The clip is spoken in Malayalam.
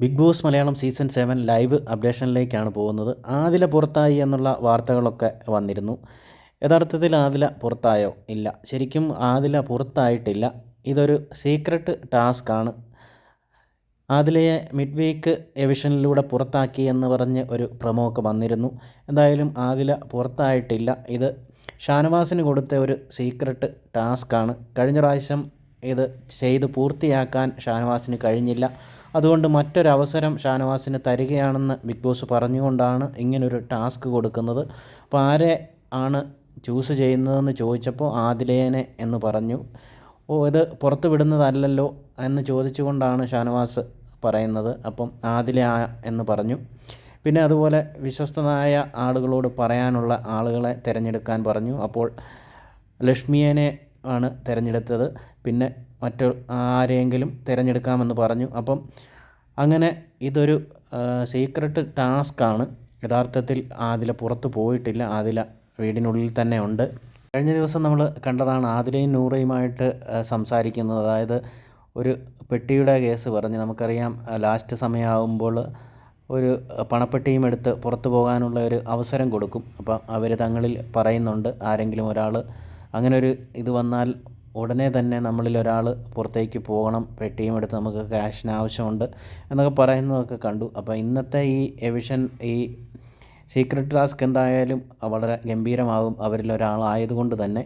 Bigg Boss Malayalam season seven live അപ്ഡേഷനിലേക്കാണ് പോകുന്നത്. ആദില പുറത്തായി എന്നുള്ള വാർത്തകളൊക്കെ വന്നിരുന്നു. യഥാർത്ഥത്തിൽ ആദില പുറത്തായോ? ഇല്ല. ശരിക്കും ആദില പുറത്തായിട്ടില്ല. ഇതൊരു സീക്രട്ട് ടാസ്ക് ആണ്. ആദിലയെ മിഡ് വീക്ക് എവിഷനിലൂടെ പുറത്താക്കി എന്ന് പറഞ്ഞ് ഒരു പ്രമോക്ക് വന്നിരുന്നു. എന്തായാലും ആദില പുറത്തായിട്ടില്ല. ഇത് ഷാനവാസിന് കൊടുത്ത ഒരു സീക്രട്ട് ടാസ്ക്കാണ് കഴിഞ്ഞ പ്രാവശ്യം ഇത് ചെയ്ത് പൂർത്തിയാക്കാൻ ഷാനവാസിന് കഴിഞ്ഞില്ല. അതുകൊണ്ട് മറ്റൊരവസരം ഷാനവാസിന് തരികയാണെന്ന് ബിഗ് ബോസ് പറഞ്ഞുകൊണ്ടാണ് ഇങ്ങനൊരു ടാസ്ക് കൊടുക്കുന്നത്. അപ്പോൾ ആരെ ആണ് ചൂസ് ചെയ്യുന്നതെന്ന് ചോദിച്ചപ്പോൾ ആദിലേനെ എന്ന് പറഞ്ഞു. ഓ ഇത് പുറത്ത് വിടുന്നതല്ലല്ലോ എന്ന് ചോദിച്ചുകൊണ്ടാണ് ഷാനവാസ് പറയുന്നത്. അപ്പം ആദില എന്ന് പറഞ്ഞു. പിന്നെ അതുപോലെ വിശ്വസ്തനായ ആളുകളോട് പറയാനുള്ള ആളുകളെ തിരഞ്ഞെടുക്കാൻ പറഞ്ഞു. അപ്പോൾ ലക്ഷ്മിയനെ ആണ് തിരഞ്ഞെടുത്തത്. പിന്നെ മറ്റു ആരെയെങ്കിലും തിരഞ്ഞെടുക്കാമെന്ന് പറഞ്ഞു. അപ്പം അങ്ങനെ ഇതൊരു സീക്രട്ട് ടാസ്ക്കാണ് യഥാർത്ഥത്തിൽ ആദില പുറത്ത് പോയിട്ടില്ല. ആദില വീടിനുള്ളിൽ തന്നെ ഉണ്ട്. കഴിഞ്ഞ ദിവസം നമ്മൾ കണ്ടതാണ് ആദിലയും നൂറയുമായിട്ട് സംസാരിക്കുന്നത്. അതായത് ഒരു പെട്ടിയുടെ കേസ് പറഞ്ഞ് നമുക്കറിയാം ലാസ്റ്റ് സമയമാകുമ്പോൾ ഒരു പണപ്പെട്ടിയും എടുത്ത് പുറത്തു പോകാനുള്ള ഒരു അവസരം കൊടുക്കും. അപ്പം അവർ തങ്ങളിൽ പറയുന്നുണ്ട് ആരെങ്കിലും ഒരാൾ അങ്ങനെ ഒരു ഇത് വന്നാൽ ഉടനെ തന്നെ നമ്മളിൽ ഒരാൾ പുറത്തേക്ക് പോകണം പെട്ടിയും എടുത്ത് നമുക്ക് ക്യാഷിന് ആവശ്യമുണ്ട് എന്നൊക്കെ പറയുന്നതൊക്കെ കണ്ടു. അപ്പോൾ ഇന്നത്തെ ഈ എവിഷൻ ഈ സീക്രട്ട് ടാസ്ക് എന്തായാലും വളരെ ഗംഭീരമാകും. അവരിൽ ഒരാളായതുകൊണ്ട് തന്നെ